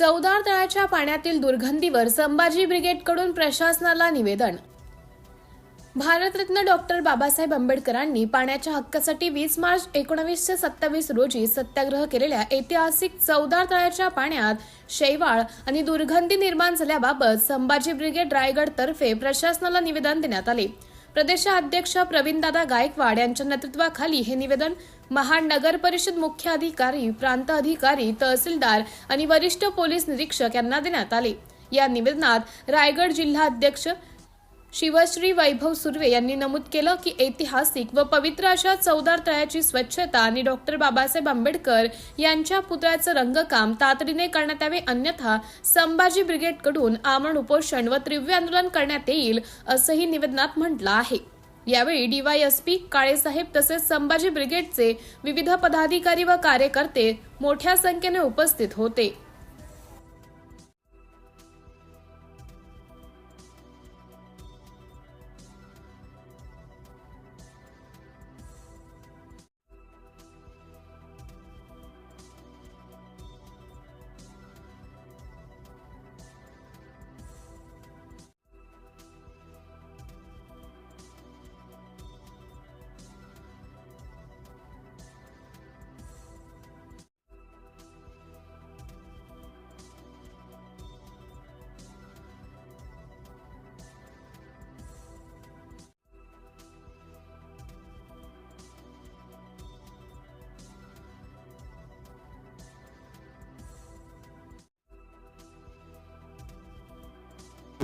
चौदार तळाच्या पाण्यातील दुर्गंधीवर संभाजी ब्रिगेडकडून प्रशासनाला निवेदन. भारतरत्न डॉक्टर बाबासाहेब आंबेडकरांनी पाण्याच्या हक्कासाठी वीस मार्च एकोणावीसशे सत्तावीस रोजी सत्याग्रह केलेल्या ऐतिहासिक चौदार तळ्याच्या पाण्यात शैवाळ आणि दुर्गंधी निर्माण झाल्याबाबत संभाजी ब्रिगेड रायगड तर्फे प्रशासनाला निवेदन देण्यात आले. प्रदेशाध्यक्ष प्रवीणदादा गायकवाड यांच्या नेतृत्वाखाली हे निवेदन महानगर परिषद मुख्य अधिकारी प्रांत अधिकारी तहसीलदार आणि वरिष्ठ पोलीस निरीक्षक यांना देण्यात आले. या निवेदनात रायगड जिल्हा अध्यक्ष शिवश्री वैभव सुर्वे यांनी नमूद केलं की ऐतिहासिक व पवित्र अशा चौदार तळ्याची स्वच्छता आणि डॉक्टर बाबासाहेब आंबेडकर यांच्या पुतळ्याचं रंगकाम तातडीने करण्यात यावे अन्यथा संभाजी ब्रिगेडकडून आमरण उपोषण व तीव्र आंदोलन करण्यात येईल असंही निवेदनात म्हटलं आहे. यावेळी डीवायएसपी काळेसाहेब तसेच संभाजी ब्रिगेडचे विविध पदाधिकारी व कार्यकर्ते मोठ्या संख्येने उपस्थित होते.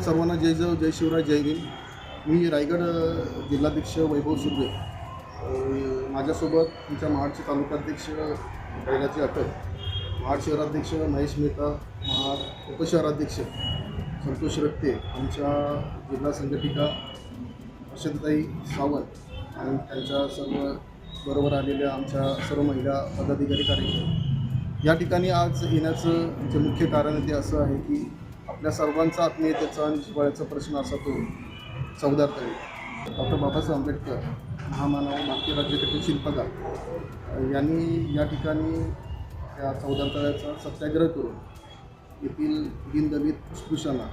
सर्वांना जय जय जय शिवराय जय भीम. मी रायगड जिल्हाध्यक्ष वैभव सुर्वे. माझ्यासोबत तुमच्या महाडचे तालुकाध्यक्ष कैलाची अटक महाड शहराध्यक्ष महेश मेहता महाड उपशहराध्यक्ष संतोष रक्ते आमच्या जिल्हा संघटिका अक्षताई सावंत आणि त्यांच्या सर्व बरोबर आलेल्या आमच्या सर्व महिला पदाधिकारी कार्यक्रम या ठिकाणी आज येण्याचं जे मुख्य कारण ते असं आहे की आपल्या सर्वांचा आत्मीयतेचा आणि प्रश्न असा तो चौदार तरी डॉक्टर बाबासाहेब आंबेडकर महामानव भारतीय राज्यकर्ते शिल्पकार यांनी या ठिकाणी या चौदार तळ्याचा सत्याग्रह करून येथील दिनदलित स्पृशांना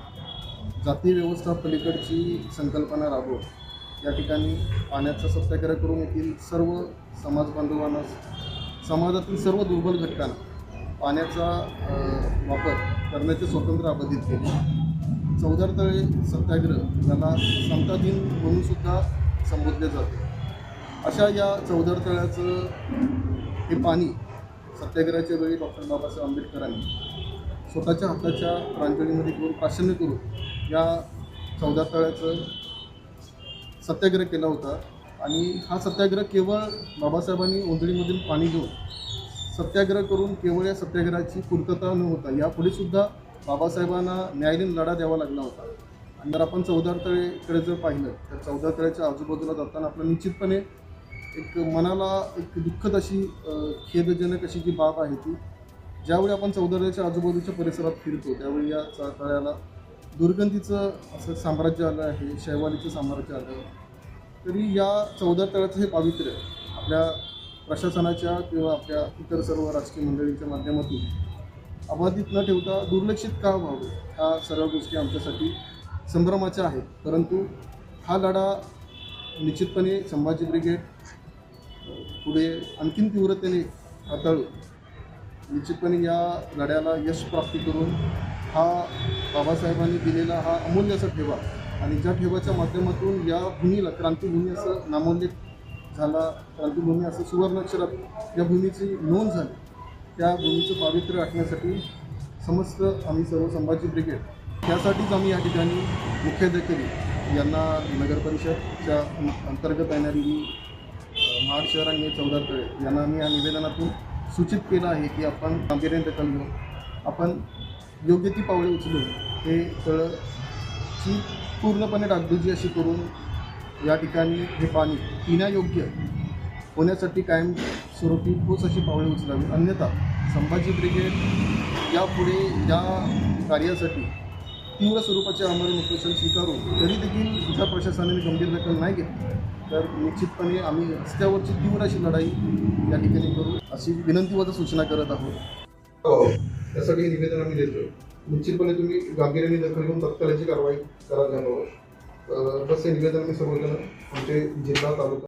जाती व्यवस्था पलीकडची संकल्पना राबवत या ठिकाणी पाण्याचा सत्याग्रह करून येथील सर्व समाज बांधवांना समाजातील सर्व दुर्बल घटकांना पाण्याचा वापर करण्याचे स्वातंत्र्य अबाधित केले. चौदार तळे सत्याग्रह ज्याला समता दिन म्हणून सुद्धा संबोधले जाते. अशा या चौदार तळ्याचं हे पाणी सत्याग्रहाच्या वेळी डॉक्टर बाबासाहेब आंबेडकरांनी स्वतःच्या हाताच्या प्रांजलीमध्ये घेऊन प्राशन्य करून या चौदा तळ्याचं सत्याग्रह केला होता. आणि हा सत्याग्रह केवळ बाबासाहेबांनी ओंधळीमधील पाणी घेऊन सत्याग्रह करून केवळ या सत्याग्रहाची पूर्तता न होता यापुढे सुद्धा बाबासाहेबांना न्यायालयीन लढा द्यावा लागला होता. आणि जर आपण चौदार तळेकडे जर पाहिलं तर चौदार तळ्याच्या आजूबाजूला जाताना आपलं निश्चितपणे एक मनाला एक दुःखद अशी खेदजनक अशी जी बाब आहे ती ज्यावेळी आपण चौदाराच्या आजूबाजूच्या परिसरात फिरतो त्यावेळी या तळ्याला दुर्गंधीचं असं साम्राज्य आलं आहे शैवालीचं साम्राज्य आलं तरी या चौदा तळ्याचं हे पावित्र्य आपल्या प्रशासनाच्या किंवा आपल्या इतर सर्व राजकीय मंडळींच्या माध्यमातून अबाधित न ठेवता दुर्लक्षित का व्हावं ह्या सर्व गोष्टी आमच्यासाठी संभ्रमाच्या आहेत. परंतु हा लढा निश्चितपणे संभाजी ब्रिगेड पुढे आणखीन तीव्रतेने हाताळून निश्चितपणे या लढ्याला यश प्राप्ती करून हा बाबासाहेबांनी दिलेला हा अमूल्य असा ठेवा आणि ज्या ठेवाच्या माध्यमातून या भूमीला क्रांतीभूमी असं नामोल्लेख झाला. क्रांतीभूमी असं सुवर्ण अक्षरात या भूमीची नोंद झाली. त्या भूमीचं पावित्र्य राखण्यासाठी समस्त आम्ही सर्व संभाजी ब्रिगेड त्यासाठीच आम्ही या ठिकाणी मुख्याधिकारी यांना नगर परिषदच्या अंतर्गत येणारी ही महाड शहर आणि चौदा तळे यांना आम्ही या निवेदनातून सूचित केलं आहे की आपण कामगिरीने दखल घेऊन आपण योग्य ती पावले उचलून हे तळची पूर्णपणे डागडुजी अशी करून या ठिकाणी हे पाणी पिण्यायोग्य होण्यासाठी कायम स्वरूपी ठोस अशी पावले उचलावी. अन्यथा संभाजी ब्रिगेड यापुढे या कार्यासाठी तीव्र स्वरूपाचे आमरण उपोषण स्वीकारून तरी देखील ज्या प्रशासनाने गंभीर दखल नाही घेतली. तर निश्चितपणे आम्ही रस्त्यावरची तीव्र अशी लढाई या ठिकाणी करू अशी विनंती सूचना करत आहोत. हो, त्यासाठी निवेदन आम्ही देतो निश्चितपणे तुम्ही गांभीर्याने दखल घेऊन तत्काळ कारवाई करायला हवं बस हे निवेदन मी सर्वजण आमचे जिल्हा तालुका